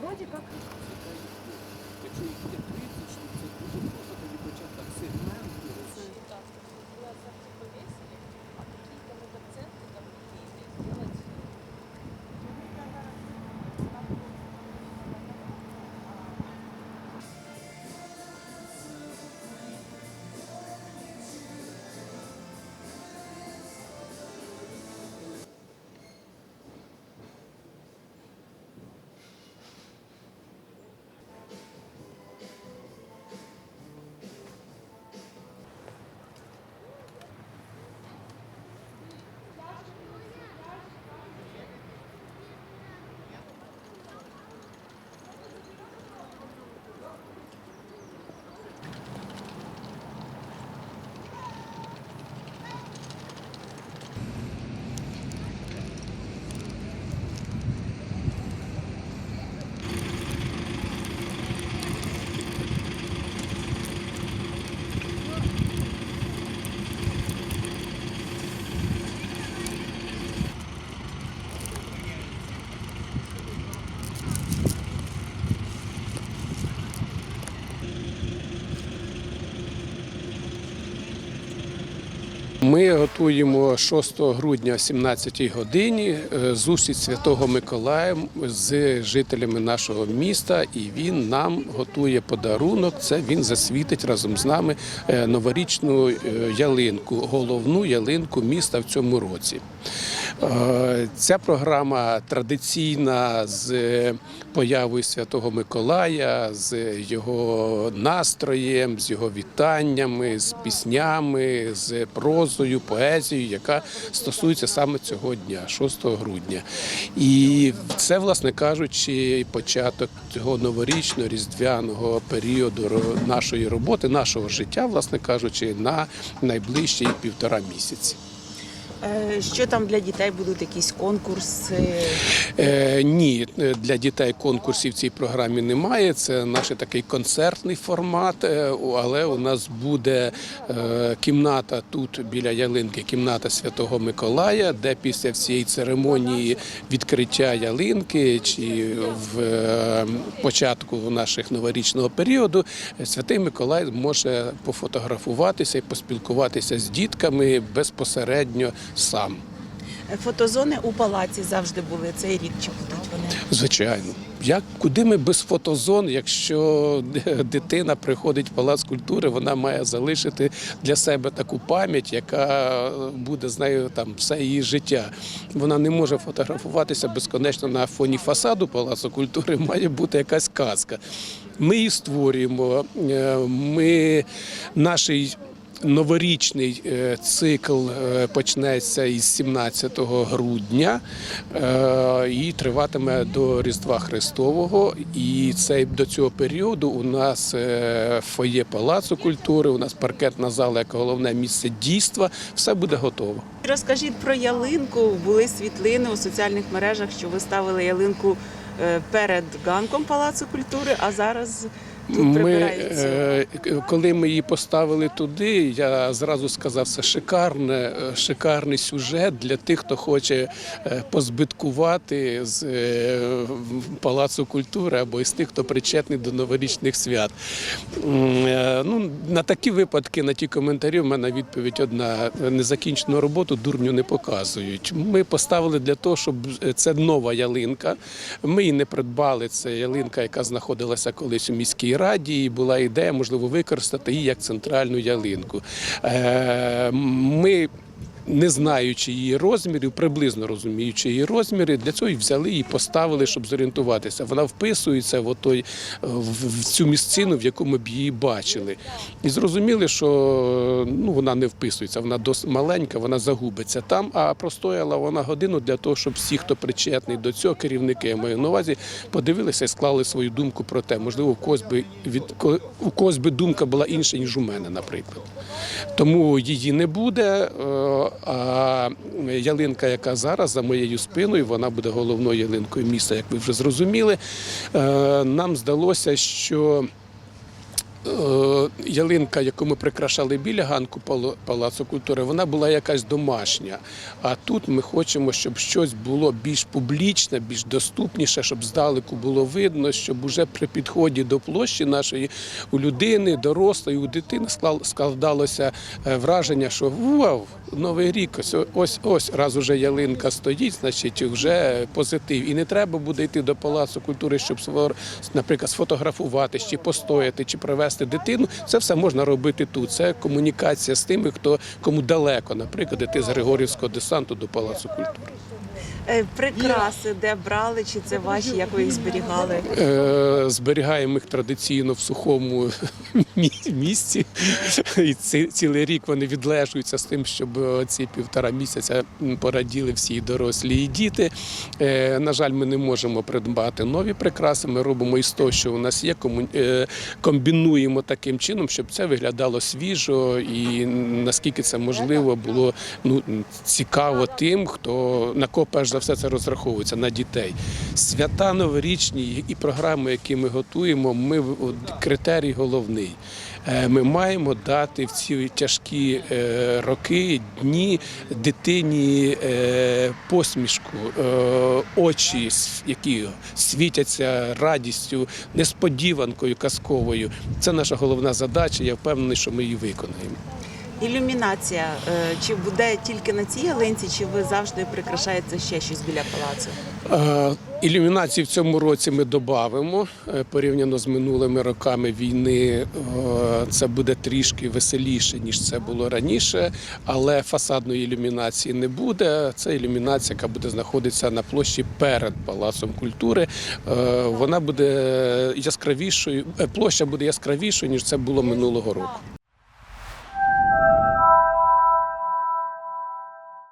Вроде как. Якщо їх є 30, то це дуже просто тоді почав так сегмент. Так, повісити. Ми готуємо 6 грудня о 17 годині е, зустріч Святого Миколая з жителями нашого міста, і він нам готує подарунок. Це він засвітить разом з нами е, новорічну е, ялинку, головну ялинку міста в цьому році. Е, Ця програма традиційна з появою Святого Миколая, з його настроєм, з його вітаннями, з піснями, з прозою, поезією, яка стосується саме цього дня, 6 грудня. І це, власне кажучи, початок цього новорічного різдвяного періоду нашої роботи, нашого життя, власне кажучи, на найближчі півтора місяці. Е, Що там для дітей будуть якісь конкурси? Е, ні, е, для дітей конкурсів в цій програмі немає. Це наш такий концертний формат, е, але у нас буде кімната тут біля ялинки, кімната Святого Миколая, де після всієї церемонії відкриття ялинки чи в початку наших новорічного періоду Святий Миколай може пофотографуватися і поспілкуватися з дітками безпосередньо сам. Фотозони у палаці завжди були цей рік. Чи будуть вони? Звичайно. Як куди ми без фотозон, якщо дитина приходить в палац культури, вона має залишити для себе таку пам'ять, яка буде з нею там все її життя. Вона не може фотографуватися безконечно на фоні фасаду палацу культури. Має бути якась казка. Ми її створюємо. Е, Ми наш Новорічний е, цикл е, почнеться із 17 грудня е, і триватиме до Різдва Христового. І цей до цього періоду у нас фоє Палацу культури, у нас паркетна зала як головне місце дійства. Все буде готово. Розкажіть про ялинку. Були світлини у соціальних мережах, що ви ставили ялинку перед ганком Палацу культури, а зараз тут Ми, е, коли ми її поставили туди, я зразу сказав, це шикарне, е, шикарний сюжет для тих, хто хоче е, позбиткувати з палацу культури або із тих, хто причетний до новорічних свят. Ну, на такі випадки, на ті коментарі, в мене відповідь одна: незакінчену роботу дурню не показують. Ми поставили для того, щоб це нова ялинка. Ми її не придбали. Це ялинка, яка знаходилася колись у міській раді. І була ідея, можливо, використати її як центральну ялинку. Е, Ми не знаючи її розмірів, приблизно розуміючи її розміри, для цього і взяли і поставили, щоб зорієнтуватися. Вона вписується в, отой, в, в цю місцину, в яку ми б її бачили. І зрозуміли, що ну, вона не вписується, вона досить маленька, вона загубиться там, а простояла вона годину для того, щоб всі, хто причетний до цього, керівники я маю на увазі, подивилися і склали свою думку про те. Можливо, у когось би від у когось би думка була інша, ніж у мене, наприклад. Тому її не буде. А ялинка, яка зараз за моєю спиною, вона буде головною ялинкою міста, як ви вже зрозуміли. Е, Нам здалося, що ялинка, яку ми прикрашали біля ганку Палацу культури, вона була якась домашня. А тут ми хочемо, щоб щось було більш публічне, більш доступніше, щоб здалеку було видно, щоб уже при підході до площі нашої у людини, дорослої, у дитини складалося е, враження, що вау, новий рік, ось ось ось раз уже ялинка стоїть, значить вже позитив. І не треба буде йти до палацу культури, щоб наприклад, сфотографувати, чи постояти, чи привезти дитину. Це все можна робити тут. Це комунікація з тими, хто кому далеко, наприклад, іти з Григорівського десанту до палацу культури. Е, Прикраси, де брали, чи це ваші, як ви їх зберігали? Е, Зберігаємо їх традиційно в сухому місці. І ці- цілий рік вони відлежуються з тим, щоб е, ці півтора місяця пораділи всі дорослі і діти. На жаль, ми не можемо придбати нові прикраси. Ми робимо із того, що у нас є, комбінуємо таким чином, щоб це виглядало свіжо і наскільки це можливо було ну, цікаво тим, хто на кого перш за все це розраховується на дітей. Свята новорічні і програми, які ми готуємо, ми критерій головний. Е, Ми маємо дати в ці тяжкі е, роки, дні дитині е, посмішку, очі, які світяться радістю, несподіванкою казковою. Це наша головна задача. Я впевнений, що ми її виконаємо. Ілюмінація. е, Чи буде тільки на цій ялинці, чи ви завжди прикрашаєте ще щось біля палацу? Е, Ілюмінації в цьому році ми додамо порівняно з минулими роками війни. е, Це буде трішки веселіше ніж це було раніше, але фасадної ілюмінації не буде. Це ілюмінація, яка буде знаходитися на площі перед палацом культури. Е, Вона буде яскравішою. е, Площа буде яскравішою ніж це було минулого року.